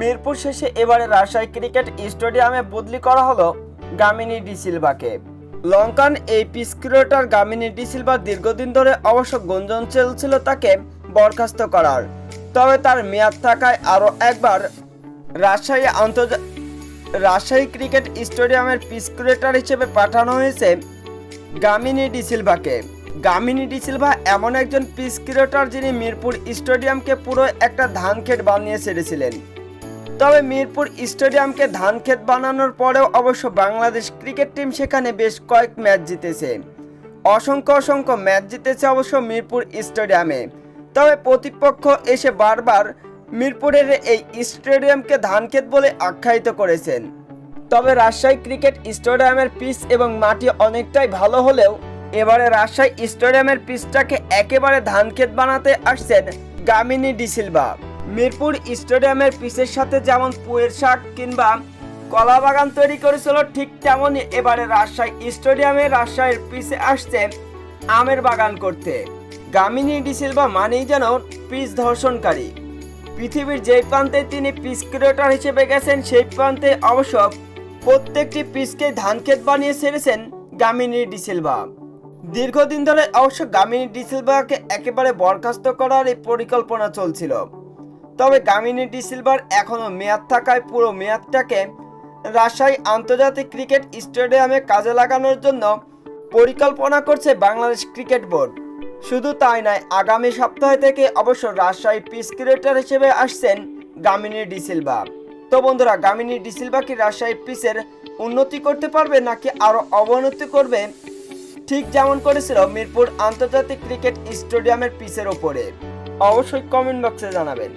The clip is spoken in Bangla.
মিরপুর শেষে এবারে রাজশাহী ক্রিকেট স্টেডিয়ামে বদলি করা হলো গামিনী ডিসিলভাকে লঙ্কান এই পিস ক্রিয়েটর গামিনী ডিসিলভা দীর্ঘদিন ধরে অবশ্য গুঞ্জন চলছিল তাকে বরখাস্ত করার। তবে তার মেয়াদ থাকায় আরও একবার রাজশাহী আন্তর্জা রাজশাহী ক্রিকেট স্টেডিয়ামের পিস ক্রিয়েটর হিসেবে পাঠানো হয়েছে গামিনী ডিসিলভাকে গামিনী ডিসিলভা এমন একজন পিস ক্রিয়েটর যিনি মিরপুর স্টেডিয়ামকে পুরো একটা ধান ক্ষেত বানিয়ে ছেড়েছিলেন। তবে মিরপুর স্টেডিয়ামকে ধান ক্ষেত বানানোর পরেও অবশ্য বাংলাদেশ ক্রিকেট টিম সেখানে বেশ কয়েক ম্যাচ জিতেছে। অসংখ্য অসংখ্য ম্যাচ জিতেছে অবশ্য মিরপুর স্টেডিয়ামে। তবে প্রতিপক্ষ এসে বারবার মিরপুরের এই স্টেডিয়ামকে ধানক্ষেত বলে আখ্যায়িত করেছেন। তবে রাজশাহী ক্রিকেট স্টেডিয়ামের পিচ এবং মাটি অনেকটাই ভালো হলেও এবারে রাজশাহী স্টেডিয়ামের পিচটাকে একেবারে ধানক্ষেত বানাতে আসছেন গামিনী ডিসিলভা মিরপুর স্টেডিয়ামের পিচের সাথে যেমন পুয়ের শাক কিংবা কলা বাগান তৈরি করেছিল, ঠিক তেমনই এবারে রাজশাহী স্টেডিয়ামে রাজশাহীর পিচে আসছে আমের বাগান করতে। গামিনী ডিসিলভা মানেই যেন পিচ ধর্ষণকারী। পৃথিবীর যেই প্রান্তে তিনি পিস ক্রিয়েটর হিসেবে গেছেন, সেই প্রান্তে অবশ্য প্রত্যেকটি পিসকে ধানক্ষেত বানিয়ে ছেড়েছেন গামিনী ডিসিলভা দীর্ঘদিন ধরে অবশ্য গামিনী ডিসিলভাকে একেবারে বরখাস্ত করার এই পরিকল্পনা চলছিল। তবে গামিনী ডিসিলভার এখনও মেয়াদ থাকায় পুরো মেয়াদটাকে রাজশাহী আন্তর্জাতিক ক্রিকেট স্টেডিয়ামে কাজে লাগানোর জন্য পরিকল্পনা করছে বাংলাদেশ ক্রিকেট বোর্ড। শুধু তাই নয়, আগামী সপ্তাহ থেকে অবশ্য রাজশাহী পিস ক্রিকেটার হিসেবে আসছেন গামিনী ডিসিলভা তো বন্ধুরা গামিনী ডিসিলভা কি রাজশাহী পিসের উন্নতি করতে পারবে নাকি আরও অবনতি করবে ঠিক যেমন করেছিল মিরপুর আন্তর্জাতিক ক্রিকেট স্টেডিয়ামের পিসের ওপরে অবশ্যই কমেন্ট বক্সে জানাবেন।